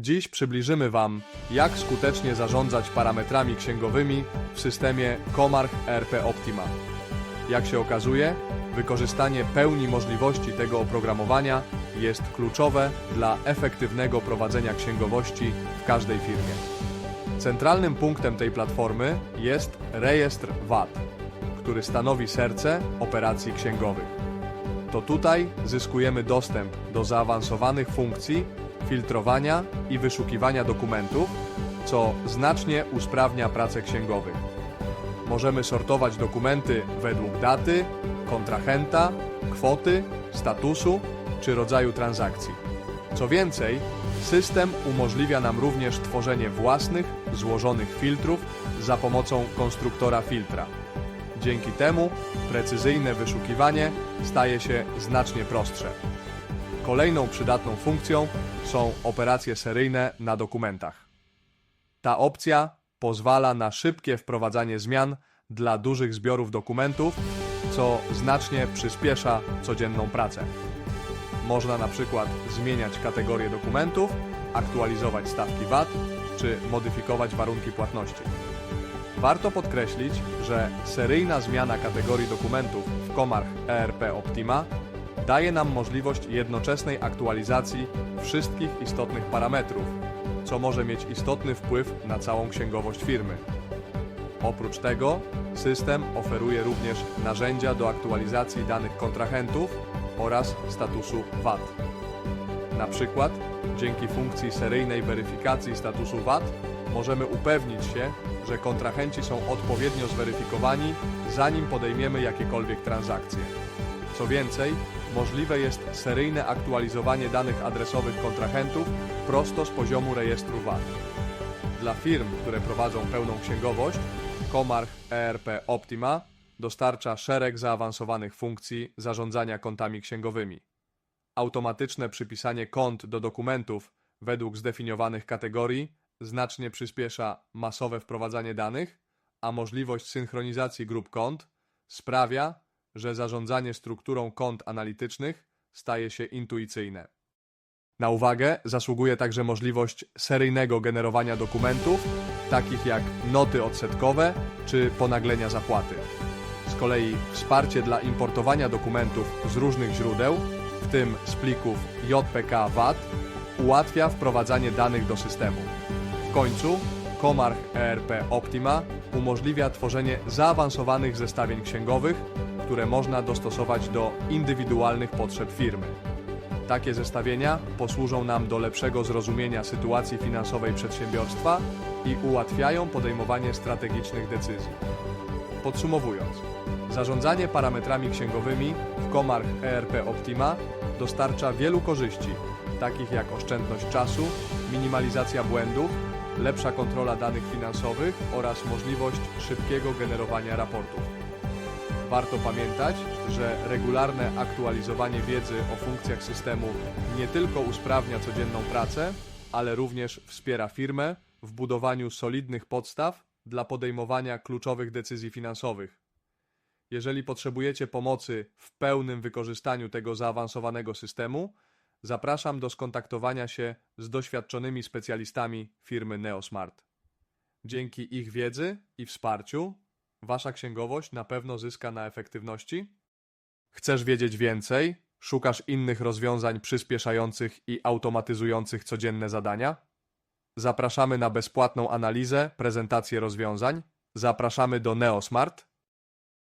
Dziś przybliżymy Wam, jak skutecznie zarządzać parametrami księgowymi w systemie Comarch ERP Optima. Jak się okazuje, wykorzystanie pełni możliwości tego oprogramowania jest kluczowe dla efektywnego prowadzenia księgowości w każdej firmie. Centralnym punktem tej platformy jest rejestr VAT, który stanowi serce operacji księgowych. To tutaj zyskujemy dostęp do zaawansowanych funkcji filtrowania i wyszukiwania dokumentów, co znacznie usprawnia pracę księgowych. Możemy sortować dokumenty według daty, kontrahenta, kwoty, statusu czy rodzaju transakcji. Co więcej, system umożliwia nam również tworzenie własnych, złożonych filtrów za pomocą konstruktora filtra. Dzięki temu precyzyjne wyszukiwanie staje się znacznie prostsze. Kolejną przydatną funkcją są operacje seryjne na dokumentach. Ta opcja pozwala na szybkie wprowadzanie zmian dla dużych zbiorów dokumentów, co znacznie przyspiesza codzienną pracę. Można na przykład zmieniać kategorie dokumentów, aktualizować stawki VAT czy modyfikować warunki płatności. Warto podkreślić, że seryjna zmiana kategorii dokumentów w Comarch ERP Optima daje nam możliwość jednoczesnej aktualizacji wszystkich istotnych parametrów, co może mieć istotny wpływ na całą księgowość firmy. Oprócz tego, system oferuje również narzędzia do aktualizacji danych kontrahentów oraz statusu VAT. Na przykład, dzięki funkcji seryjnej weryfikacji statusu VAT możemy upewnić się, że kontrahenci są odpowiednio zweryfikowani, zanim podejmiemy jakiekolwiek transakcje. Co więcej, możliwe jest seryjne aktualizowanie danych adresowych kontrahentów prosto z poziomu rejestru VAT. Dla firm, które prowadzą pełną księgowość, Comarch ERP Optima dostarcza szereg zaawansowanych funkcji zarządzania kontami księgowymi. Automatyczne przypisanie kont do dokumentów według zdefiniowanych kategorii znacznie przyspiesza masowe wprowadzanie danych, a możliwość synchronizacji grup kont sprawia, że zarządzanie strukturą kont analitycznych staje się intuicyjne. Na uwagę zasługuje także możliwość seryjnego generowania dokumentów, takich jak noty odsetkowe czy ponaglenia zapłaty. Z kolei wsparcie dla importowania dokumentów z różnych źródeł, w tym z plików JPK VAT, ułatwia wprowadzanie danych do systemu. W końcu Comarch ERP Optima umożliwia tworzenie zaawansowanych zestawień księgowych, które można dostosować do indywidualnych potrzeb firmy. Takie zestawienia posłużą nam do lepszego zrozumienia sytuacji finansowej przedsiębiorstwa i ułatwiają podejmowanie strategicznych decyzji. Podsumowując, zarządzanie parametrami księgowymi w Comarch ERP Optima dostarcza wielu korzyści, takich jak oszczędność czasu, minimalizacja błędów, lepsza kontrola danych finansowych oraz możliwość szybkiego generowania raportów. Warto pamiętać, że regularne aktualizowanie wiedzy o funkcjach systemu nie tylko usprawnia codzienną pracę, ale również wspiera firmę w budowaniu solidnych podstaw dla podejmowania kluczowych decyzji finansowych. Jeżeli potrzebujecie pomocy w pełnym wykorzystaniu tego zaawansowanego systemu, zapraszam do skontaktowania się z doświadczonymi specjalistami firmy Neosmart. Dzięki ich wiedzy i wsparciu Wasza księgowość na pewno zyska na efektywności? Chcesz wiedzieć więcej? Szukasz innych rozwiązań przyspieszających i automatyzujących codzienne zadania? Zapraszamy na bezpłatną analizę, prezentację rozwiązań. Zapraszamy do Neosmart